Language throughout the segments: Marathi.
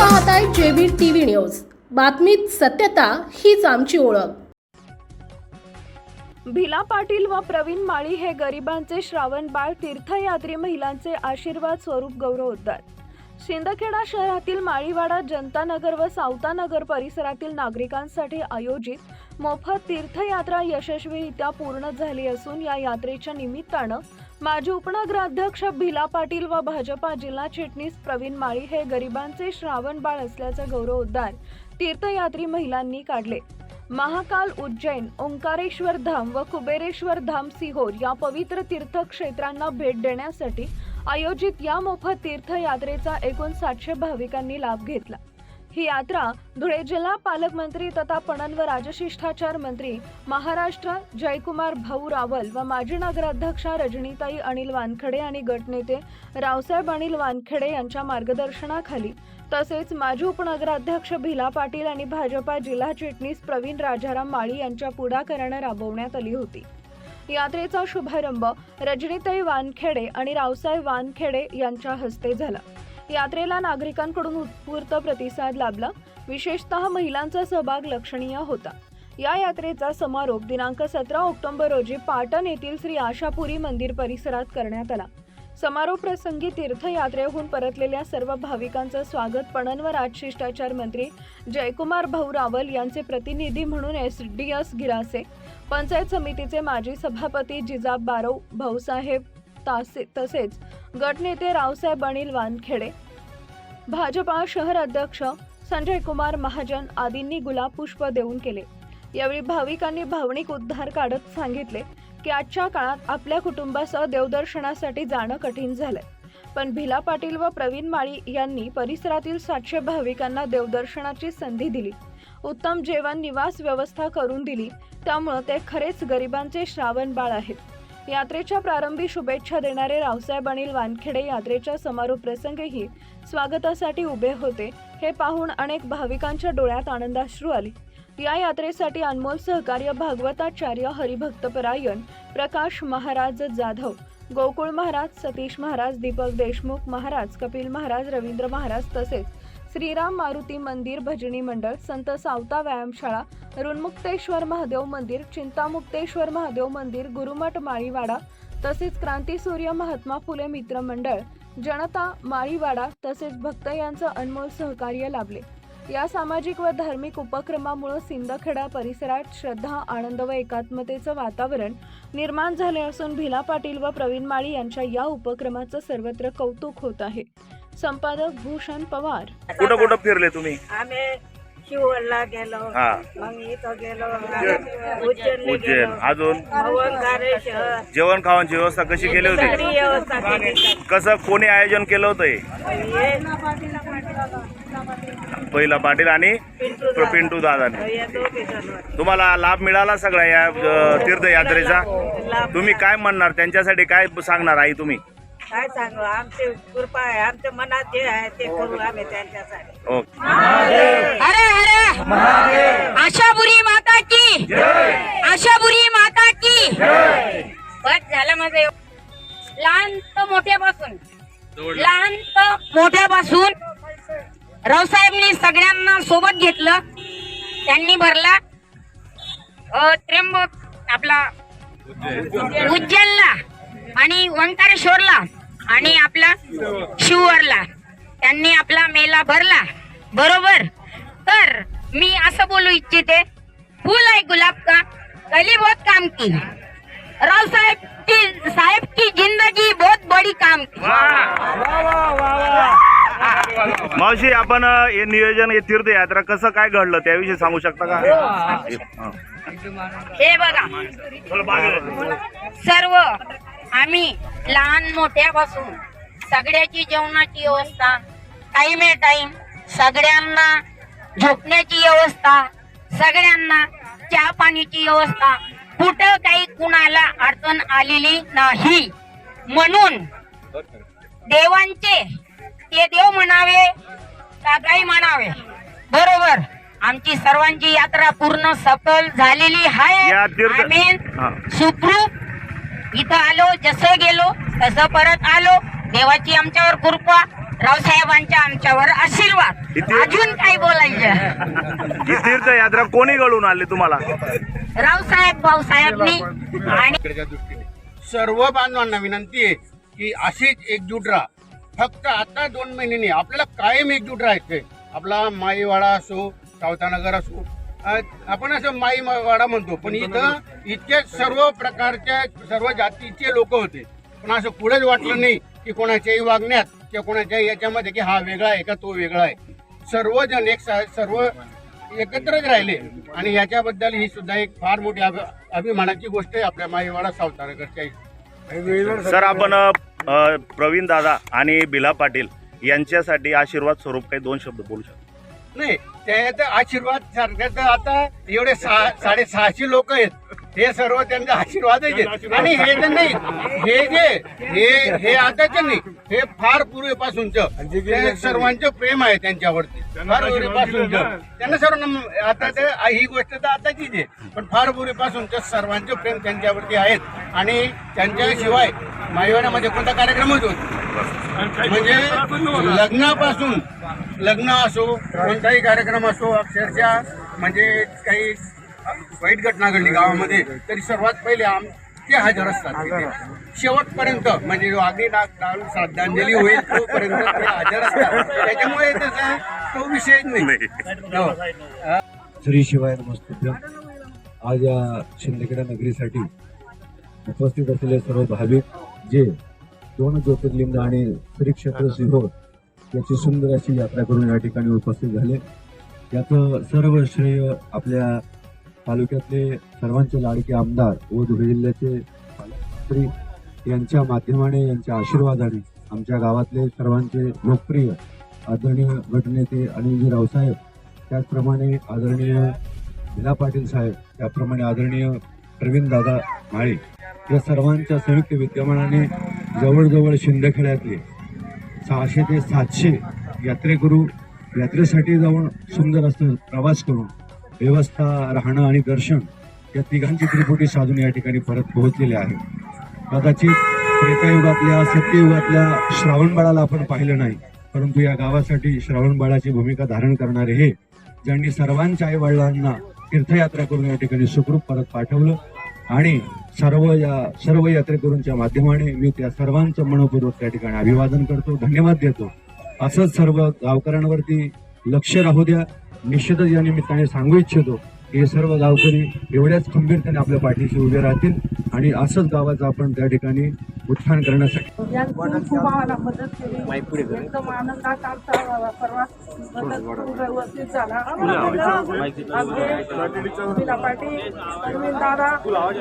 पाहताय जेबीर टीव्ही न्यूज. बातमीत सत्यता हीच आमची ओळख. भिला पाटील व प्रवीण माळी हे गरिबांचे श्रावण बाळ तीर्थयात्री महिलांचे आशीर्वाद स्वरूप गौरवोद्गार शिंदखेडा शहरातील माळीवाडा जनतानगर व सावतानगर परिसरातील नागरिकांसाठी आयोजित मोफत तीर्थयात्रा यशस्वीरित्या पूर्ण झाली असून या यात्रेच्या निमित्तानं माजी उपनगराध्यक्ष भिला पाटील व भाजपा जिल्हा चिटणीस प्रवीण माळी हे गरिबांचे श्रावण बाळ असल्याचा गौरवोद्गार तीर्थयात्री महिलांनी काढले. महाकाल उज्जैन ओंकारेश्वर धाम व कुबेरेश्वर धाम सिहोर या पवित्र तीर्थक्षेत्रांना भेट देण्यासाठी आयोजित या मोफत तीर्थयात्रेचा एकूण सातशे भाविकांनी लाभ घेतला. ही यात्रा धुळे जिल्हा पालकमंत्री तथा पणन व राजशिष्टाचार मंत्री महाराष्ट्र जयकुमार भाऊ रावल व माजी नगराध्यक्षा रजनीताई अनिल वानखडे आणि गटनेते रावसाहेब अनिल वानखेडे यांच्या मार्गदर्शनाखाली तसेच माजी उपनगराध्यक्ष भिला पाटील आणि भाजपा जिल्हा चिटणीस प्रवीण राजाराम माळी यांच्या पुढाकारानं राबवण्यात आली होती. यात्रेचा शुभारंभ रजनीताई वानखेडे आणि रावसाहेब वानखेडे यांच्या हस्ते झाला. यात्रेला नागरिकांकडून उत्स्फूर्त प्रतिसाद लाभला. विशेषतः महिलांचा सहभाग लक्षणीय होता. या यात्रेचा समारोप दिनांक सतरा ऑक्टोबर रोजी पाटण येथील श्री आशापुरी मंदिर परिसरात करण्यात आला. समारोप प्रसंगी तीर्थयात्रेहून परतलेल्या सर्व भाविकांचं स्वागत पणन व राजशिष्टाचार मंत्री जयकुमार भाऊ रावल यांचे प्रतिनिधी म्हणून S D S Girase panchayat समितीचे माजी सभापती जिजाब बारव भाऊसाहेब तासे तसेच गटनेते रावसाहेब अनिल वानखेडे भाजपा शहर अध्यक्ष संजय कुमार महाजन आदींनी गुलाब पुष्प देऊन केले. यावेळी भाविकांनी भावनिक उद्धार काढत सांगितले की आजच्या काळात आपल्या कुटुंबासह देवदर्शनासाठी जाणं कठीण झालंय. पण भिला पाटील व प्रवीण माळी यांनी परिसरातील सातशे भाविकांना देवदर्शनाची संधी दिली. उत्तम जेवण निवास व्यवस्था करून दिली. त्यामुळं ते खरेच गरिबांचे श्रावण बाळ आहेत. यात्रेच्या प्रारंभी शुभेच्छा देणारे रावसाहेब अनिल वानखेडे यात्रेच्या समारोप प्रसंगीही स्वागतासाठी उभे होते. हे पाहून अनेक भाविकांच्या डोळ्यात आनंदाश्रू आले. या यात्रेसाठी अनमोल सहकार्य भागवताचार्य हरिभक्तपरायण प्रकाश महाराज जाधव गोकुळ महाराज सतीश महाराज दीपक देशमुख महाराज कपिल महाराज रवींद्र महाराज तसेच श्रीराम मारुती मंदिर भजनी मंडळ संत सावता व्यायामशाळा ऋणमुक्तेश्वर महादेव मंदिर चिंतामुक्तेश्वर महादेव मंदिर गुरुमठ माळीवाडा तसेच क्रांतीसूर्य महात्मा फुले मित्र मंडळ जनता माळीवाडा तसेच भक्त यांचं अनमोल सहकार्य लाभले. या सामाजिक व धार्मिक उपक्रमामुळे सिंदखेडा परिसरात श्रद्धा आनंद व एकात्मतेचं वातावरण निर्माण झाले असून भिला पाटील व प्रवीण माळी यांच्या या उपक्रमाचं सर्वत्र कौतुक होत आहे. संपादक भूषण पवार. कुठं कुठं फिरले तुम्ही? आम्ही शिवला गेलो. हा. मग इथं गेलो. उज्जैन उज्जैन. गेलो. अजून? जेवण खावांची व्यवस्था कशी केली सगळी होती व्यवस्था केली. कसं कोणी आयोजन केलं होतं हे? हे पहिला पाटील आणि पिंटू दादा. पिंटू दादाने. या दोघी जण होते. तुम्हाला लाभ मिळाला सगळा या अ, तीर्थयात्रेचा? लाभ. तुम्ही काय म्हणणार? त्यांच्यासाठी काय सांगणार आई तुम्ही? काय सांगू? आमची कृपा आहे आमच्या मनात जे आहे ते करू आम्ही त्यांच्यासाठी. हरे आशापुरी माता की! आशापुरी माता की! बस झालं माझं लहान तर मोठ्यापासून. लहान तर मोठ्यापासून. रावसाहेबनी सगळ्यांना सोबत घेतलं. त्यांनी भरला. त्र्यंबक आपला उज्जैनला आणि ओंकारेश्वरला. आणि आपला शिवरला त्यांनी आपला मेला भरला. बरोबर? तर मी असं बोलू इच्छिते. फूल आहे गुलाब का? कली बहुत काम की. राव साहेब की साहेब की जिंदगी बहुत बड़ी काम की. मावशी आपण हे नियोजन हे तीर्थयात्रा कसं काय घडलं? त्याविषयी सांगू शकता का? हा. हे. बघा. सर्व आम्ही लहान मोठ्यापासून सगळ्याची जेवणाची व्यवस्था टाइम ए टाइम सगळ्यांना झोपण्याची व्यवस्था सगळ्यांना चहा पाण्याची व्यवस्था. कुठं काही कुणाला अडचण आलेली नाही. म्हणून देवांचे ते देव म्हणावे का गाई म्हणावे. बरोबर. आमची सर्वांची यात्रा पूर्ण सफल झालेली आहे. आम्ही. सुखरूप इथं आलो जसं गेलो तसं परत आलो. देवाची आमच्यावर कृपा रावसाहेबांच्या आमच्यावर आशीर्वाद. किती- अजून काय बोलायचं? ही तीर्थयात्रा कोणी घडून आली तुम्हाला? रावसाहेब भाऊसाहेबनी आणि दृष्टीने. सर्व बांधवांना विनंती आहे की अशीच एकजूट राहा. फक्त आता दोन महिन्यांनी आपल्याला कायम एकजूट राहायचंय. आपला माईवाडा असो सावतानगर असो आपण असं माईवाडा म्हणतो पण इथं इतके सर्व प्रकारच्या सर्व जातीचे लोक होते. पण असं पुढेच वाटलं नाही की कोणाच्याही वागण्यात किंवा कोणाच्याही याच्यामध्ये की हा वेगळा आहे का तो वेगळा आहे. सर्वजण एक सा- सर्व एकत्रच राहिले. आणि याच्याबद्दल ही सुद्धा एक फार मोठी अभि- अभिमानाची गोष्ट आहे आपल्या माईवाडा सावतानगरच्या सर आपण प्रवीण दादा आणि बिला पाटील यांच्यासाठी आशीर्वाद स्वरूप काही दोन शब्द बोलू शकतो. नाही त्यात आशीर्वाद सारख्या तर आता एवढे सहा साडेसहाशे लोक आहेत. हे सर्व त्यांचा आशीर्वादच आहेत आणि हे जे नाही हे जे हे हे आताच नाही हे फार पूर्वीपासूनचं सर्वांचं प्रेम आहे त्यांच्यावरती. फार पूर्वीपासूनचं. त्यांना सर्वांना आता ते ही गोष्ट तर आताचीच आहे. पण फार पूर्वीपासूनचं सर्वांचं प्रेम त्यांच्यावरती आहेत आणि त्यांच्याशिवाय माईवाड्यामध्ये कोणता कार्यक्रमच होत म्हणजे लग्नापासून लग्न असो कोणताही कार्यक्रम असो अक्षरशः म्हणजे काही वाईट घटना घडली गावामध्ये तरी सर्वात पहिले आम ते हजर असतात. शेवटपर्यंत म्हणजे जो अग्नी डाळून श्रद्धांजली होईल तोपर्यंत ते हजर असतात त्याच्यामुळे त्याचा तो विषयच नाही हो. श्री शिवाय नमस्तुभ्यम आज या शिंदखेडा नगरीसाठी उपस्थित असलेले सर्व भाविक जे दोन ज्योतिर्लिंग आणि श्री क्षेत्र सिहोर याची सुंदर अशी यात्रा करून या ठिकाणी उपस्थित झाले. याचं सर्व श्रेय आपल्या तालुक्यातले सर्वांचे लाडके आमदार व धुळे जिल्ह्याचे पालकमंत्री यांच्या माध्यमाने यांच्या आशीर्वादाने आमच्या गावातले सर्वांचे लोकप्रिय आदरणीय गटनेते अनिलजी रावसाहेब त्याचप्रमाणे आदरणीय विला पाटील साहेब त्याप्रमाणे आदरणीय प्रवीण दादा माळे या सर्वांच्या संयुक्त विद्यमानाने जवळजवळ शिंदखेड्यातले सहाशे ते सातशे यात्रेकरू यात्रेसाठी जाऊन सुंदर असं प्रवास करून व्यवस्था राहणं आणि दर्शन या तिघांची त्रिपुटी साधून या ठिकाणी परत पोहोचलेले आहे. कदाचित त्रेतायुगातल्या सत्ययुगातल्या श्रावणबाळाला आपण पाहिलं नाही परंतु या गावासाठी श्रावणबाळाची भूमिका धारण करणारे हे ज्यांनी सर्वांच्या आई वडिलांना तीर्थयात्रा करून या ठिकाणी सुखरूप परत पाठवलं आणि सर्व या सर्व यात्रेकरूंच्या माध्यमाने मी त्या सर्वांचं मनपूर्वक त्या ठिकाणी अभिवादन करतो धन्यवाद देतो. असंच सर्व गावकऱ्यांवरती लक्ष राहू द्या. निश्चितच या निमित्ताने सांगू इच्छितो हे सर्व गावकरी एवढ्याच खंबीरतेने आपल्या पाठीशी उभे राहतील आणि असंच गावाचं आपण त्या ठिकाणी उत्थान करण्यासाठी खूप आम्हाला मदत केली एकदम आनंदात आमचा प्रवास व्यवस्थित झाला दादा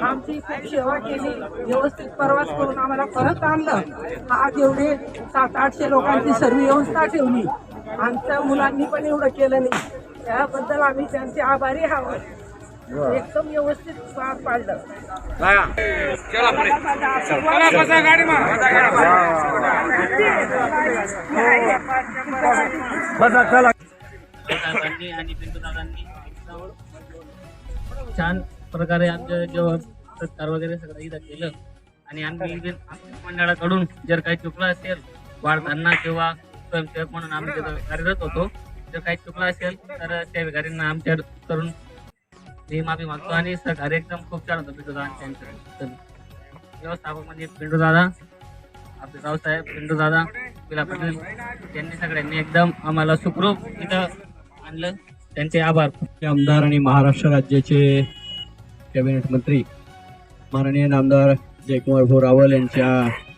आमची खूप सेवा केली व्यवस्थित प्रवास करून आम्हाला परत आणलं आज एवढे सात आठशे लोकांची सर्व व्यवस्था ठेवली आमच्या मुलांनी पण एवढं केलं नाही. त्याबद्दल आम्ही त्यांचे आभारी आहोत. एकदम व्यवस्थित पार पाडलं. आणि छान प्रकारे आमच्या जेव्हा सत्कार वगैरे सगळं इथं केलं. आणि आम्ही मंडळाकडून जर काही चुकलं असेल वाढताना किंवा स्वयंसेवक म्हणून आम्ही कार्यरत होतो जर काही चुकलं असेल तर त्या भिकारींना आमच्या करून मी माफी मागतो आणि सहकार्य एकदम खूप छान होतं पिंटू दादा व्यवस्थापक म्हणजे पिंटू दादा आपले रावसाहेब पिंटू दादा पिला पाटील त्यांनी सगळ्यांनी एकदम आम्हाला सुखरूप इथं आणलं. त्यांचे आभार. आमदार आणि महाराष्ट्र राज्याचे कॅबिनेट मंत्री माननीय नामदार जयकुमार भोरावल यांच्या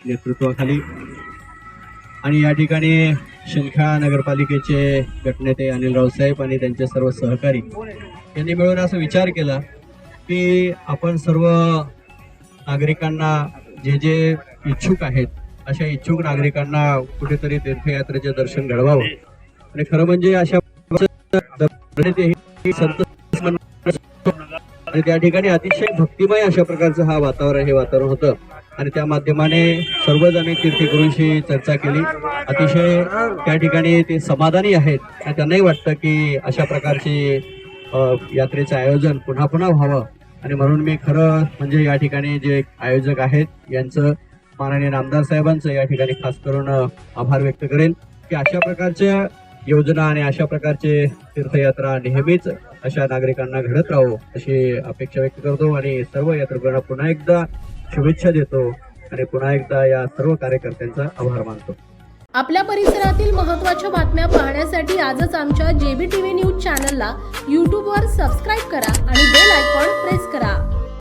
नेतृत्वाखाली आणि या ठिकाणी शिंदखेडा नगरपालिकेचे गटनेते अनिल रावसाहेब आणि त्यांचे सर्व सहकारी यांनी मिळून असा विचार केला की आपण सर्व नागरिकांना जे जे इच्छुक आहेत अशा इच्छुक नागरिकांना कुठेतरी तीर्थयात्रेचे दर्शन घडवावं. आणि खरं म्हणजे अशा त्या ठिकाणी अतिशय भक्तिमय अशा प्रकारचं हा वातावरण हे वातावरण होतं. आणि त्या माध्यमाने सर्वजण तीर्थगुरूंशी चर्चा केली. अतिशय त्या ठिकाणी ते समाधानी आहेत. आणि त्यांनाही वाटतं की अशा प्रकारचे यात्रेचं आयोजन पुन्हा पुन्हा व्हावं. आणि म्हणून मी खरं म्हणजे या ठिकाणी जे आयोजक आहेत यांचं माननीय नामदार साहेबांचं या ठिकाणी खास करून आभार व्यक्त करेन की अशा प्रकारच्या योजना आणि अशा प्रकारचे तीर्थयात्रा नेहमीच अशा नागरिकांना घडत राहो अशी अपेक्षा व्यक्त करतो. आणि सर्व यात्रेकरांना पुन्हा एकदा शुभेच्छा देतो आणि पुन्हा एकदा या सर्व कार्यकर्त्यांचा आभार मानतो. आपल्या परिसरातील महत्त्वाच्या बातम्या पाहण्यासाठी आजच आमच्या जेबी टीव्ही न्यूज चॅनलला यूट्यूबवर सबस्क्राईब करा आणि बेल आयकॉन प्रेस करा.